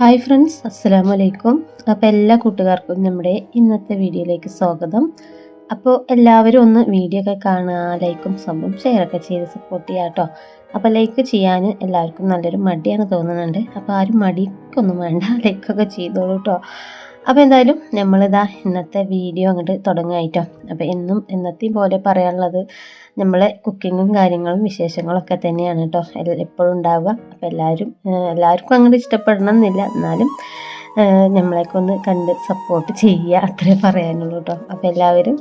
Hi friends അസ്സലാമു അലൈക്കും അപ്പോൾ എല്ലാ കൂട്ടുകാർക്കും നമ്മുടെ ഇന്നത്തെ വീഡിയോയിലേക്ക് സ്വാഗതം. അപ്പോൾ എല്ലാവരും ഒന്ന് വീഡിയോ ഒക്കെ കാണുക ലൈക്കും സംഭവം ഷെയറൊക്കെ ചെയ്ത് സപ്പോർട്ട് ചെയ്യുക കേട്ടോ. അപ്പോൾ ലൈക്ക് ചെയ്യാൻ എല്ലാവർക്കും നല്ലൊരു മടിയാണ് തോന്നുന്നുണ്ട്. അപ്പോൾ ആരും മടിക്കൊന്നും വേണ്ട ലൈക്കൊക്കെ ചെയ്തോളൂ കേട്ടോ. അപ്പോൾ എന്തായാലും നമ്മളിതാ ഇന്നത്തെ വീഡിയോ അങ്ങോട്ട് തുടങ്ങായിട്ടോ. അപ്പോൾ എന്നും ഇന്നത്തെ പോലെ പറയാനുള്ളത് നമ്മളെ കുക്കിങ്ങും കാര്യങ്ങളും വിശേഷങ്ങളൊക്കെ തന്നെയാണ് കേട്ടോ എപ്പോഴും ഉണ്ടാവുക. അപ്പോൾ എല്ലാവരും എല്ലാവർക്കും അങ്ങോട്ട് ഇഷ്ടപ്പെടണം എന്നില്ല എന്നാലും നമ്മളെയൊക്കെ ഒന്ന് കണ്ട് സപ്പോർട്ട് ചെയ്യുക. അത്രേ പറയാനുള്ളൂ കേട്ടോ അപ്പോൾ എല്ലാവരും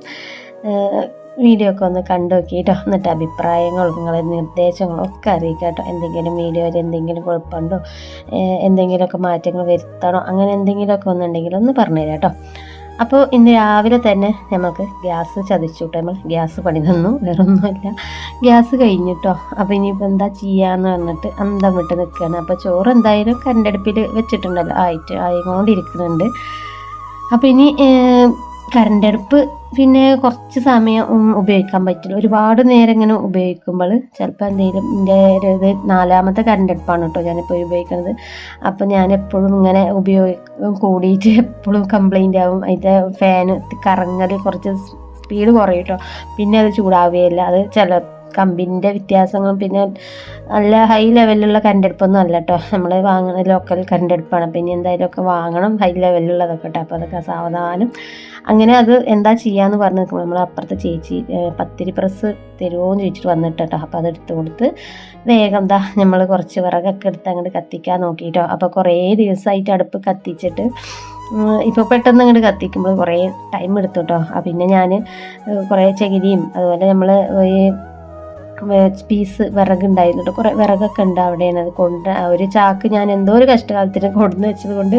വീഡിയോ ഒക്കെ ഒന്ന് കണ്ടു നോക്കിയിട്ടോ എന്നിട്ട് അഭിപ്രായങ്ങളും നിങ്ങളെ നിർദ്ദേശങ്ങളും ഒക്കെ അറിയിക്കുക കേട്ടോ എന്തെങ്കിലും വീഡിയോയിൽ എന്തെങ്കിലും കുഴപ്പമുണ്ടോ? എന്തെങ്കിലുമൊക്കെ മാറ്റങ്ങൾ വരുത്തണോ? അങ്ങനെ എന്തെങ്കിലുമൊക്കെ ഒന്നുണ്ടെങ്കിൽ ഒന്ന് പറഞ്ഞുതരാം കേട്ടോ അപ്പോൾ ഇന്ന് രാവിലെ തന്നെ നമുക്ക് ഗ്യാസ് ചതിച്ചു നമ്മൾ ഗ്യാസ് പണി തന്നു വേറെ ഒന്നുമല്ല ഗ്യാസ് കഴിഞ്ഞിട്ടോ അപ്പോൾ ഇനിയിപ്പോൾ എന്താ ചെയ്യാന്ന് പറഞ്ഞിട്ട് അന്തം വിട്ട് നിൽക്കുകയാണ്. അപ്പോൾ ചോറ് എന്തായാലും കരണ്ടടുപ്പിൽ വെച്ചിട്ടുണ്ടല്ലോ. ആയിട്ട് ആയിക്കൊണ്ടിരിക്കുന്നുണ്ട്. അപ്പോൾ ഇനി ഏഹ്, അടുപ്പ് പിന്നെ കുറച്ച് സമയം ഉപയോഗിക്കാൻ പറ്റില്ല. ഒരുപാട് നേരം ഇങ്ങനെ ഉപയോഗിക്കുമ്പോൾ ചിലപ്പോൾ എന്തെങ്കിലും എന്റെ ഇത് നാലാമത്തെ കറണ്ട് അടുപ്പാണ് കേട്ടോ ഞാനിപ്പോൾ ഉപയോഗിക്കുന്നത് അപ്പോൾ ഞാൻ എപ്പോഴും ഇങ്ങനെ ഉപയോഗിക്കും കൂടിയിട്ട് എപ്പോഴും കംപ്ലൈന്റ് ആവും. അതിന്റെ ഫാന് കറങ്ങൽ കുറച്ച് സ്പീഡ് കുറയും കേട്ടോ പിന്നെ അത് ചൂടാവുകയില്ല അത് ചില കമ്പിന്റെ വ്യത്യാസങ്ങളും പിന്നെ നല്ല ഹൈ ലെവലിലുള്ള കരണ്ടടുപ്പൊന്നും അല്ല കേട്ടോ നമ്മൾ വാങ്ങുന്ന ലോക്കൽ കരണ്ടടുപ്പാണ് പിന്നെ എന്തായാലുമൊക്കെ വാങ്ങണം ഹൈ ലെവലിലുള്ളതൊക്കെ കേട്ടോ അപ്പോൾ അതൊക്കെ സാവധാനം. അങ്ങനെ അത് എന്താ ചെയ്യാന്ന് പറഞ്ഞ് നിൽക്കുമ്പോൾ നമ്മൾ അപ്പുറത്തെ ചേച്ചി പത്തിരി പ്രസ് തരുമോ എന്ന് ചോദിച്ചിട്ട് വന്നിട്ട് കേട്ടോ അപ്പോൾ അതെടുത്ത് കൊടുത്ത് വേഗം എന്താ നമ്മൾ കുറച്ച് വിറകൊക്കെ എടുത്ത് അങ്ങോട്ട് കത്തിക്കാൻ നോക്കിയിട്ടോ അപ്പോൾ കുറേ ദിവസമായിട്ട് അടുപ്പ് കത്തിച്ചിട്ട് ഇപ്പോൾ പെട്ടെന്ന് അങ്ങോട്ട് കത്തിക്കുമ്പോൾ കുറേ ടൈം എടുത്തു കേട്ടോ പിന്നെ ഞാൻ കുറേ ചകിരിയും അതുപോലെ നമ്മൾ ഈ പീസ് വിറകുണ്ടായിരുന്നു കേട്ടോ. കുറേ വിറകൊക്കെ ഉണ്ട് അവിടെയാണ്. അത് കൊണ്ട് ഒരു ചാക്ക് ഞാൻ എന്തോ ഒരു കഷ്ടകാലത്തിന് കൊണ്ടു വെച്ചത് കൊണ്ട്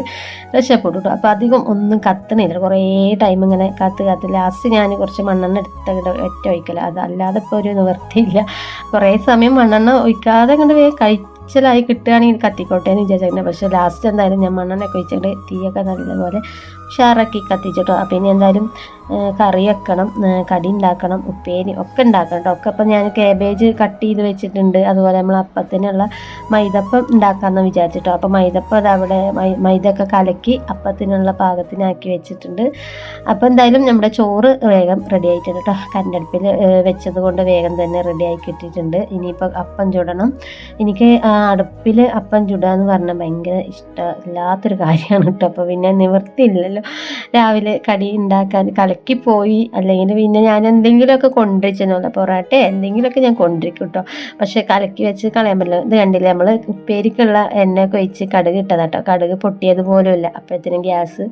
രക്ഷപ്പെട്ടു അപ്പോൾ അധികം ഒന്നും കത്തണില്ല. കുറേ ടൈം ഇങ്ങനെ കാത്ത് കാത്ത്. ലാസ്റ്റ് ഞാൻ കുറച്ച് മണ്ണെണ്ണ എടുത്ത ഒറ്റ ഒഴിക്കല. അതല്ലാതെ ഇപ്പോൾ ഒരു നിവൃത്തിയില്ല കുറേ സമയം മണ്ണെണ്ണ ഒഴിക്കാതെ കണ്ട് വേഗം കഴിച്ചലായി കിട്ടുകയാണെങ്കിൽ കത്തിക്കോട്ടെ എന്ന് പക്ഷേ ലാസ്റ്റ് എന്തായാലും ഞാൻ മണ്ണെണ്ണ ഒഴിച്ചിട്ട് തീയൊക്കെ നല്ലപോലെ ഉഷാറാക്കി കത്തിച്ചിട്ടോ. അപ്പം ഇനി എന്തായാലും കറി വെക്കണം കടി ഉണ്ടാക്കണം ഉപ്പേരി ഒക്കെ ഉണ്ടാക്കണം ഒക്കെ അപ്പം ഞാൻ കാബേജ് കട്ട് ചെയ്ത് വെച്ചിട്ടുണ്ട്. അതുപോലെ നമ്മൾ അപ്പത്തിനുള്ള മൈദപ്പം ഉണ്ടാക്കാമെന്ന് വിചാരിച്ചിട്ടോ. അപ്പം മൈദപ്പം അതവിടെ മൈദ ഒക്കെ കലക്കി അപ്പത്തിനുള്ള പാകത്തിനാക്കി വെച്ചിട്ടുണ്ട്. അപ്പം എന്തായാലും നമ്മുടെ ചോറ് വേഗം റെഡി ആയിട്ടുണ്ട് കേട്ടോ കരണ്ടടുപ്പിൽ വെച്ചത് കൊണ്ട് വേഗം തന്നെ റെഡി ആയി കിട്ടിയിട്ടുണ്ട്. ഇനിയിപ്പോൾ അപ്പം ചുടണം. എനിക്ക് അടുപ്പിൽ അപ്പം ചുടുക എന്ന് പറഞ്ഞാൽ ഭയങ്കര ഇഷ്ടമില്ലാത്തൊരു കാര്യമാണ് കേട്ടോ അപ്പോൾ പിന്നെ നിവൃത്തിയില്ലല്ലോ. രാവിലെ കടി ഉണ്ടാക്കാൻ കലക്കി പോയി അല്ലെങ്കിൽ പിന്നെ ഞാൻ എന്തെങ്കിലുമൊക്കെ കൊണ്ടുവച്ചെന്നല്ല പൊറാട്ട എന്തെങ്കിലുമൊക്കെ ഞാൻ കൊണ്ടിരിക്കും കേട്ടോ പക്ഷേ കലക്കി വെച്ച് കളയാൻ പറ്റില്ല ഇത് കണ്ടില്ലേ നമ്മൾ ഉപ്പേരിക്കുള്ള എണ്ണയൊക്കെ ഒഴിച്ച് കടുക് ഇട്ടതാ കേട്ടോ കടുക് പൊട്ടിയത് പോലും ഇല്ല അപ്പോഴത്തേനും ഗ്യാസ്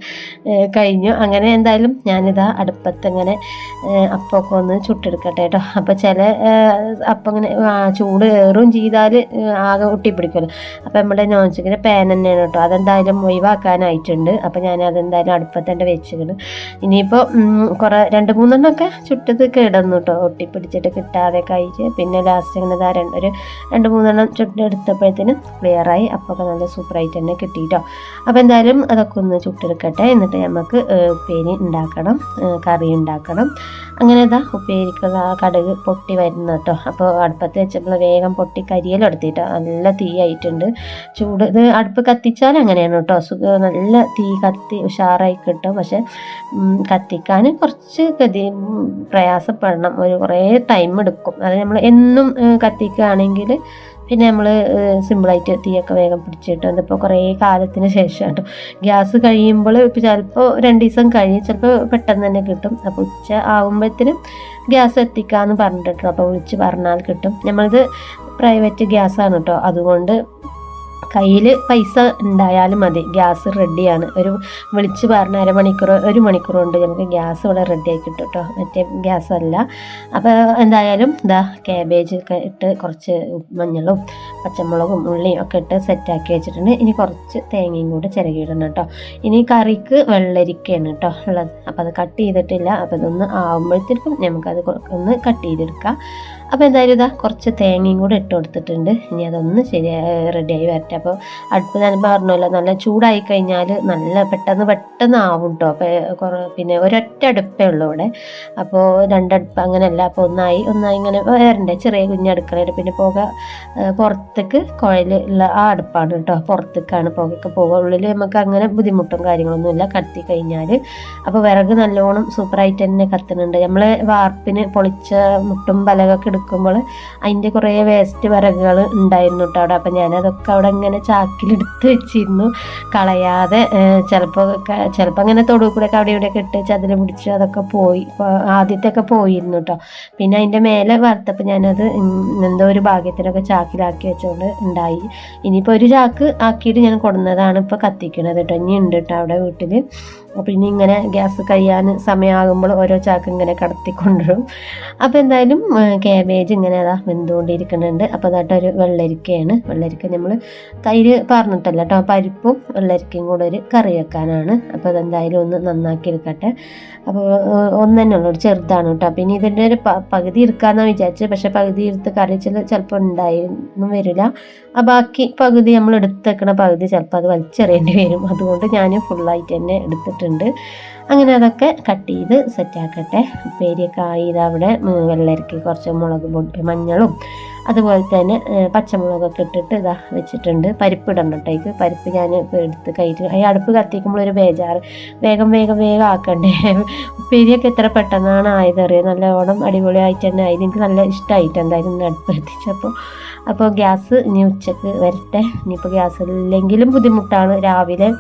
കഴിഞ്ഞു. അങ്ങനെ എന്തായാലും ഞാനിതാ അടുപ്പത്ത് ഇങ്ങനെ അപ്പമൊക്കെ ഒന്ന് ചുട്ടെടുക്കട്ടെ കേട്ടോ അപ്പോൾ ചില അപ്പം ഇങ്ങനെ ചൂട് ഏറും ചെയ്താൽ ആകെ ഒട്ടിപ്പിടിക്കുമല്ലോ. അപ്പോൾ നമ്മുടെ നോൺ പാൻ തന്നെയാണ് കേട്ടോ അതെന്തായാലും ഒഴിവാക്കാനായിട്ടുണ്ട്. അപ്പോൾ ഞാൻ അതെന്തായാലും അടുപ്പത്ത് തന്നെ വെച്ചിട്ടുണ്ട് ഇനിയിപ്പോൾ കുറേ രണ്ട് മൂന്നെണ്ണമൊക്കെ ചുട്ടത് കിടന്നു കേട്ടോ ഒട്ടിപ്പിടിച്ചിട്ട് കിട്ടാതെ കഴിച്ച് പിന്നെ ലാസ്റ്റ് ഇങ്ങനെ ദാ രണ്ട് ഒരു രണ്ട് മൂന്നെണ്ണം ചുട്ടെടുത്തപ്പോഴത്തേനും ക്ലിയറായി അപ്പോൾ ഒക്കെ നല്ല സൂപ്പറായിട്ട് തന്നെ കിട്ടി കേട്ടോ അപ്പോൾ എന്തായാലും അതൊക്കെ ഒന്ന് ചുട്ടെടുക്കട്ടെ. എന്നിട്ട് നമുക്ക് ഉപ്പേരി ഉണ്ടാക്കണം കറി ഉണ്ടാക്കണം. അങ്ങനെ ഇതാ ഉപ്പേരിക്കുള്ള ആ കടുക് പൊട്ടി വരുന്നു കേട്ടോ അപ്പോൾ അടുപ്പത്ത് വെച്ചപ്പോൾ വേഗം പൊട്ടി കരിയലെടുത്തിട്ട് നല്ല തീ ആയിട്ടുണ്ട്. ചൂട് ഇത് അടുപ്പ് കത്തിച്ചാൽ അങ്ങനെയാണ് കേട്ടോ സുഖ നല്ല തീ കത്തി ഉഷാറായി കിട്ടും പക്ഷെ കത്തിക്കാൻ കുറച്ച് ഗതി പ്രയാസപ്പെടണം. ഒരു കുറേ ടൈം എടുക്കും. അത് നമ്മൾ എന്നും കത്തിക്കുകയാണെങ്കിൽ പിന്നെ നമ്മൾ സിമ്പിളായിട്ട് തീയൊക്കെ വേഗം പിടിച്ചിട്ട് അതിപ്പോൾ കുറേ കാലത്തിന് ശേഷം കേട്ടോ ഗ്യാസ് കഴിയുമ്പോൾ ഇപ്പോൾ ചിലപ്പോൾ രണ്ട് ദിവസം കഴിയും. ചിലപ്പോൾ പെട്ടെന്ന് തന്നെ കിട്ടും. അപ്പോൾ ഉച്ച ആകുമ്പോഴത്തേനും ഗ്യാസ് എത്തിക്കാമെന്ന് പറഞ്ഞിട്ടോ അപ്പോൾ വിളിച്ച് പറഞ്ഞാൽ കിട്ടും. നമ്മളിത് പ്രൈവറ്റ് ഗ്യാസാണ് കേട്ടോ അതുകൊണ്ട് കയ്യിൽ പൈസ ഉണ്ടായാലും മതി. ഗ്യാസ് റെഡിയാണ്. ഒരു വിളിച്ച് പറഞ്ഞ അരമണിക്കൂർ ഒരു മണിക്കൂർ കൊണ്ട് നമുക്ക് ഗ്യാസ് ഇവിടെ റെഡി കിട്ടും കേട്ടോ മറ്റേ ഗ്യാസ് അല്ല അപ്പോൾ എന്തായാലും ഇതാ ക്യാബേജ് ഒക്കെ ഇട്ട് കുറച്ച് മഞ്ഞളും പച്ചമുളകും ഉള്ളിയും ഒക്കെ ഇട്ട് സെറ്റാക്കി വെച്ചിട്ടുണ്ട്. ഇനി കുറച്ച് തേങ്ങയും കൂടെ ചിരകിയിടണം കേട്ടോ. ഇനി കറിക്ക് വെള്ളരിക്കയാണ് കേട്ടോ ഉള്ളത്. അപ്പോൾ അത് കട്ട് ചെയ്തിട്ടില്ല. അപ്പോൾ ഇതൊന്ന് ആവുമ്പോഴത്തേക്കും നമുക്കത് ഒന്ന് കട്ട് ചെയ്തെടുക്കാം. അപ്പോൾ എന്തായാലും ഇതാ കുറച്ച് തേങ്ങയും കൂടെ ഇട്ട് കൊടുത്തിട്ടുണ്ട്. ഇനി അതൊന്ന് ശരിയായി റെഡിയായി വരട്ടെ. അപ്പോൾ അടുപ്പ് ഞാൻ പറഞ്ഞല്ലോ നല്ല ചൂടായി കഴിഞ്ഞാൽ നല്ല പെട്ടെന്ന് പെട്ടെന്ന് ആവും കേട്ടോ അപ്പോൾ പിന്നെ ഒരൊറ്റ അടുപ്പേ ഉള്ളൂ ഇവിടെ അപ്പോൾ രണ്ടടുപ്പ് അങ്ങനെയല്ല. അപ്പോൾ ഒന്നായി ഒന്നായി ഇങ്ങനെ വേറെ ചെറിയ കുഞ്ഞടുക്കളയുടെ പിന്നെ പുക പുറത്തേക്ക് പുറത്തേക്ക് കുഴലുള്ള ആ അടുപ്പാണ് കേട്ടോ പുറത്തേക്കാണ് പുകയൊക്കെ പോകുക ഉള്ളിൽ നമുക്ക് അങ്ങനെ ബുദ്ധിമുട്ടും കാര്യങ്ങളൊന്നുമില്ല കത്തി കഴിഞ്ഞാൽ അപ്പോൾ വിറക് നല്ലോണം സൂപ്പറായിട്ട് തന്നെ കത്തുന്നുണ്ട് നമ്മൾ വാർപ്പിന് പൊളിച്ച മുട്ടും പലകൊക്കെ എടുക്കുമ്പോൾ അതിന്റെ കുറേ വേസ്റ്റ് വിറകുകൾ ഉണ്ടായിരുന്നു കേട്ടോ അവിടെ. അപ്പം ഞാനതൊക്കെ അവിടെ ഇങ്ങനെ ചാക്കിലെടുത്ത് വെച്ചിരുന്നു. കളയാതെ ചിലപ്പോൾ ചിലപ്പോൾ അങ്ങനെ തൊടു കൂടെ ഒക്കെ അവിടെ ഇവിടെയൊക്കെ ഇട്ട് ചതിൽ പിടിച്ച് അതൊക്കെ പോയി ആദ്യത്തെ ആദ്യത്തെയൊക്കെ പോയിരുന്നു കേട്ടോ. പിന്നെ അതിന്റെ മേലെ വറുത്തപ്പോൾ ഞാനത് എന്തോ ഒരു ഭാഗ്യത്തിനൊക്കെ ചാക്കിലാക്കി വെച്ചുകൊണ്ട് ഉണ്ടായി. ഇനിയിപ്പോൾ ഒരു ചാക്ക് ആക്കിയിട്ട് ഞാൻ കൊടുന്നതാണ് ഇപ്പോൾ കത്തിക്കണത് കേട്ടോ. ഇനി ഉണ്ട് കേട്ടോ അവിടെ വീട്ടിൽ. അപ്പോൾ ഇനി ഇങ്ങനെ ഗ്യാസ് കഴിയാൻ സമയമാകുമ്പോൾ ഓരോ ചാക്ക് ഇങ്ങനെ കടത്തിക്കൊണ്ടുവരും അപ്പോൾ എന്തായാലും കാബേജ് ഇങ്ങനെ അതാ വെന്തുകൊണ്ടിരിക്കുന്നുണ്ട്. അപ്പോൾ അതായിട്ട് ഒരു വെള്ളരിക്കയാണ്. വെള്ളരിക്ക നമ്മൾ തൈര് പറഞ്ഞിട്ടല്ല കേട്ടോ. പരിപ്പും വെള്ളരിക്കയും കൂടെ ഒരു കറി വെക്കാനാണ്. അപ്പോൾ അതെന്തായാലും ഒന്ന് നന്നാക്കി എടുക്കട്ടെ. അപ്പോൾ ഒന്ന് തന്നെ ഉള്ളൂ. ചെറുതാണ് കേട്ടോ. പിന്നെ ഇതിന്റെ ഒരു പകുതി എടുക്കാമെന്നാണ് വിചാരിച്ചത്. പക്ഷേ പകുതി എടുത്ത് കറി ചില ചിലപ്പോൾ ഉണ്ടായിരുന്നു വരില്ല. ആ ബാക്കി പകുതി നമ്മൾ എടുത്തേക്കണ പകുതി ചിലപ്പോൾ അത് വലിച്ചെറിയേണ്ടി വരും. അതുകൊണ്ട് ഞാൻ ഫുള്ളായിട്ട് തന്നെ എടുത്തിട്ടുണ്ട്. അങ്ങനെ അതൊക്കെ കട്ട് ചെയ്ത് സെറ്റാക്കട്ടെ ഉപ്പേരിയൊക്കെ ആയി ഇത് അവിടെ വെള്ളരിക്ക് കുറച്ച് മുളക് പൊടി മഞ്ഞളും അതുപോലെ തന്നെ പച്ചമുളകൊക്കെ ഇട്ടിട്ട് ഇതാ വെച്ചിട്ടുണ്ട്. പരിപ്പ് ഇടണം കേട്ടേക്ക് പരിപ്പ് ഞാൻ എടുത്ത് കയറ്റി ഈ അടുപ്പ് കത്തിക്കുമ്പോൾ ഒരു ബേജാറ്. വേഗം വേഗം വേഗം ആക്കണ്ടേ? ഉപ്പേരിയൊക്കെ എത്ര പെട്ടെന്നാണ് ആയതറിയാം? നല്ലോണം അടിപൊളിയായിട്ട് തന്നെ ആയത് എനിക്ക് നല്ല ഇഷ്ടമായിട്ട് എന്തായാലും ഇന്ന് അടുപ്പ് എത്തിച്ചപ്പോൾ അപ്പോൾ ഗ്യാസ് ഇനി ഉച്ചയ്ക്ക് വരട്ടെ. ഇനിയിപ്പോൾ ഗ്യാസ് ഇല്ലെങ്കിലും ബുദ്ധിമുട്ടാണ്. രാവിലെ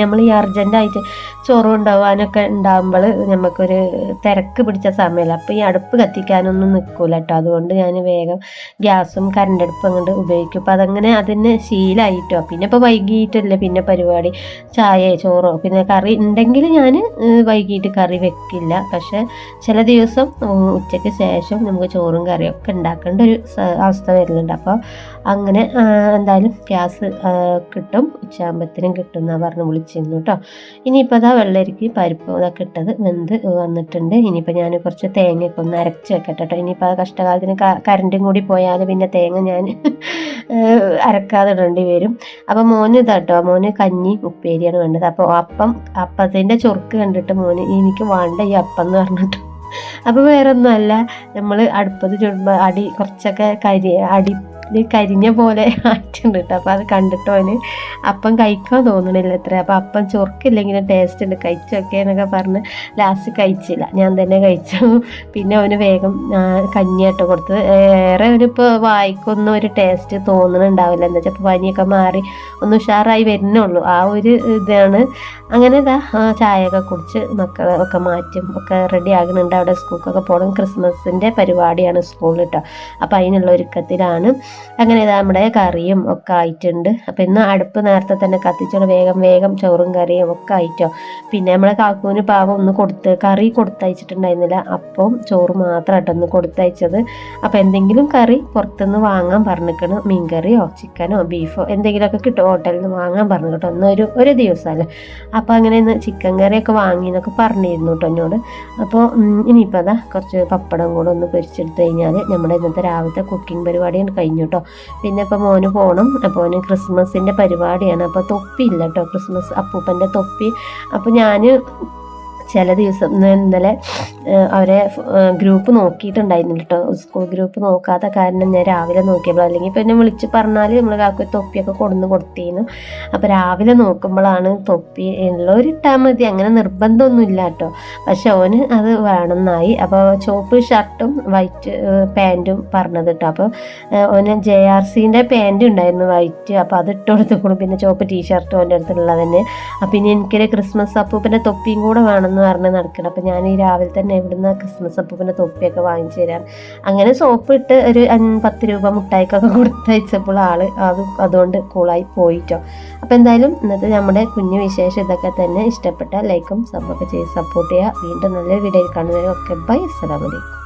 നമ്മൾ ഈ അർജന്റായിട്ട് ചോറ് കൊണ്ടുപോകാനൊക്കെ ഉണ്ടാകുമ്പോൾ നമുക്കൊരു തിരക്ക് പിടിച്ച സമയമല്ല അപ്പോൾ ഈ അടുപ്പ് കത്തിക്കാനൊന്നും നിൽക്കില്ല കേട്ടോ അതുകൊണ്ട് ഞാൻ വേഗം ഗ്യാസും കറണ്ട് അടുപ്പും അങ്ങോട്ട് ഉപയോഗിക്കും. അപ്പോൾ അതങ്ങനെ അതിന് ശീലമായിട്ടോ പിന്നെ ഇപ്പോൾ വൈകിട്ടല്ലേ പിന്നെ പരിപാടി. ചായ ചോറോ പിന്നെ കറി ഉണ്ടെങ്കിൽ ഞാൻ വൈകിട്ട് കറി വെക്കില്ല. പക്ഷേ ചില ദിവസം ഉച്ചയ്ക്ക് ശേഷം നമുക്ക് ചോറും കറിയും ഒക്കെ ഉണ്ടാക്കേണ്ട ഒരു അവസ്ഥ വരുന്നുണ്ട്. അപ്പോൾ അങ്ങനെ എന്തായാലും ഗ്യാസ് കിട്ടും. ഉച്ചയാകുമ്പത്തിനും കിട്ടും എന്നാണ് പറഞ്ഞ് വിളിച്ചിരുന്നു കേട്ടോ. ഇനിയിപ്പോൾ അതാ വെള്ളരിക്ക് പരിപ്പ് ഇതൊക്കെ ഇട്ടത് വെന്ത് വന്നിട്ടുണ്ട്. ഇനിയിപ്പോൾ ഞാൻ കുറച്ച് തേങ്ങയൊക്കെ ഒന്ന് അരച്ച് വെക്കട്ടെ കേട്ടോ. ഇനിയിപ്പോൾ കഷ്ടകാലത്തിന് കരണ്ടും കൂടി പോയാൽ പിന്നെ തേങ്ങ ഞാൻ അരക്കാതെ ഇടേണ്ടി വരും. അപ്പോൾ മോന് ഇതാട്ടോ മോന് കഞ്ഞി ഉപ്പേരിയാണ് വേണ്ടത്. അപ്പോൾ അപ്പം അപ്പത്തിന്റെ ചൊറുക്ക് കണ്ടിട്ട് മോന് എനിക്ക് വേണ്ട ഈ അപ്പം എന്ന് പറഞ്ഞിട്ട്. അപ്പോൾ വേറെ ഒന്നുമല്ല നമ്മൾ അടുപ്പത്ത് ചുടുമ്പോൾ അടി കുറച്ചൊക്കെ കരി അടി ഇത് കരിഞ്ഞ പോലെ ആയിട്ടുണ്ട് കേട്ടോ അപ്പോൾ അത് കണ്ടിട്ട് അവന് അപ്പം കഴിക്കാൻ തോന്നണില്ല അത്ര അപ്പോൾ അപ്പം ചൊറക്കില്ലെങ്കിലും ടേസ്റ്റ് ഉണ്ട്. കഴിച്ചൊക്കെ എന്നൊക്കെ പറഞ്ഞ് ലാസ്റ്റ് കഴിച്ചില്ല. ഞാൻ തന്നെ കഴിച്ചു. പിന്നെ അവന് വേഗം കഞ്ഞിയായിട്ട് കൊടുത്തത്. ഏറെ അവനിപ്പോൾ വായിക്കൊന്നും ഒരു ടേസ്റ്റ് തോന്നണുണ്ടാവില്ല. എന്താ വെച്ചാൽ പനിയൊക്കെ മാറി ഒന്ന് ഉഷാറായി വരുന്നുള്ളൂ. ആ ഒരു ഇതാണ്. അങ്ങനെ ഇതാ ചായയൊക്കെ കുടിച്ച് മക്കളെ ഒക്കെ മാറ്റും. ഒക്കെ റെഡി ആകുന്നുണ്ട്. അവിടെ സ്കൂൾക്കൊക്കെ പോകണം ക്രിസ്മസിന്റെ പരിപാടിയാണ് സ്കൂളിൽ കേട്ടോ അപ്പോൾ അതിനുള്ള ഒരുക്കത്തിലാണ്. അങ്ങനെ ഇതാ നമ്മുടെ കറിയും ഒക്കെ ആയിട്ടുണ്ട്. അപ്പം ഇന്ന് അടുപ്പ് നേരത്തെ തന്നെ കത്തിച്ചോണ്ട് വേഗം വേഗം ചോറും കറിയും ഒക്കെ ആയിട്ടോ. പിന്നെ നമ്മളെ കാക്കൂന് പാവം ഒന്ന് കൊടുത്ത് കറി കൊടുത്തയച്ചിട്ടുണ്ടായിരുന്നില്ല. അപ്പം ചോറ് മാത്രമായിട്ട് ഒന്ന് കൊടുത്തയച്ചത്. അപ്പം എന്തെങ്കിലും കറി പുറത്തുനിന്ന് വാങ്ങാൻ പറഞ്ഞിരിക്കണം മീൻകറിയോ ചിക്കനോ ബീഫോ എന്തെങ്കിലുമൊക്കെ കിട്ടും. ഹോട്ടലിൽ നിന്ന് വാങ്ങാൻ പറഞ്ഞു കേട്ടോ. ഒരു ഒരു ദിവസമല്ലേ. അപ്പോൾ അങ്ങനെ ഇന്ന് ചിക്കൻ കറിയൊക്കെ വാങ്ങി എന്നൊക്കെ പറഞ്ഞിരുന്നു കേട്ടോ എന്നോട്. അപ്പോൾ ഇനിയിപ്പോൾ അതാ കുറച്ച് പപ്പടം കൂടെ ഒന്ന് പൊരിച്ചെടുത്ത് കഴിഞ്ഞാൽ നമ്മുടെ ഇന്നത്തെ രാവിലത്തെ കുക്കിംഗ് പരിപാടിയാണ് കഴിഞ്ഞു കേട്ടോ. പിന്നെ ഇപ്പോൾ മോന് പോകണം അപ്പോൾ മോന് ക്രിസ്മസിന്റെ പരിപാടിയാണ്. അപ്പോൾ തൊപ്പി ഇല്ല കേട്ടോ. ക്രിസ്മസ് അപ്പൂപ്പന്റെ തൊപ്പി. അപ്പോൾ ഞാൻ ചില ദിവസം ഇന്ന് ഇന്നലെ അവരെ ഗ്രൂപ്പ് നോക്കിയിട്ടുണ്ടായിരുന്നില്ല കേട്ടോ സ്കൂൾ ഗ്രൂപ്പ് നോക്കാത്ത കാരണം ഞാൻ രാവിലെ നോക്കിയപ്പോൾ അല്ലെങ്കിൽ പിന്നെ വിളിച്ച് പറഞ്ഞാൽ നമ്മൾ കാക്കു തൊപ്പിയൊക്കെ കൊടുന്ന് കൊടുത്തിരുന്നു. അപ്പോൾ രാവിലെ നോക്കുമ്പോഴാണ് തൊപ്പി ഉള്ളവരിട്ടാൽ മതി. അങ്ങനെ നിർബന്ധമൊന്നുമില്ല കേട്ടോ പക്ഷെ ഓന് അത് വേണമെന്നായി. അപ്പോൾ ചുവപ്പ് ഷർട്ടും വൈറ്റ് പാന്റും പറഞ്ഞത് കേട്ടോ അപ്പോൾ ഓന് ജെ ആർ സിന്റെ പാന്റ് ഉണ്ടായിരുന്നു വൈറ്റ് അപ്പോൾ അത് ഇട്ട് കൊടുത്തു പിന്നെ ചുവപ്പ് ടീഷർട്ടും അവന്റെ അടുത്തുള്ളത് തന്നെ. അപ്പം ഇനി എനിക്കൊരു ക്രിസ്മസ് അപ്പൂപ്പിന്റെ തൊപ്പിയും കൂടെ വേണമെന്ന് പറഞ്ഞ് നടക്കണം. അപ്പം ഞാൻ ഈ രാവിലെ തന്നെ ഇവിടുന്ന് ക്രിസ്മസ് അപ്പൂപ്പിന്റെ തൊപ്പിയൊക്കെ വാങ്ങിച്ചു തരാം അങ്ങനെ സോപ്പ് ഇട്ട് ഒരു പത്ത് രൂപ മുട്ടായിക്കൊക്കെ കൊടുത്തയച്ചപ്പോൾ ആൾ അത് അതുകൊണ്ട് കൂളായി പോയിട്ടോ. അപ്പം എന്തായാലും ഇന്നത്തെ നമ്മുടെ കുഞ്ഞു വിശേഷം ഇതൊക്കെ തന്നെ. ഇഷ്ടപ്പെട്ട ലൈക്കും സബ്ബൊക്കെ ചെയ്ത് സപ്പോർട്ട് ചെയ്യുക. വീണ്ടും നല്ലൊരു വീഡിയോ കാണുന്നവരും ഒക്കെ ബൈ അസ്സലാമലൈക്കും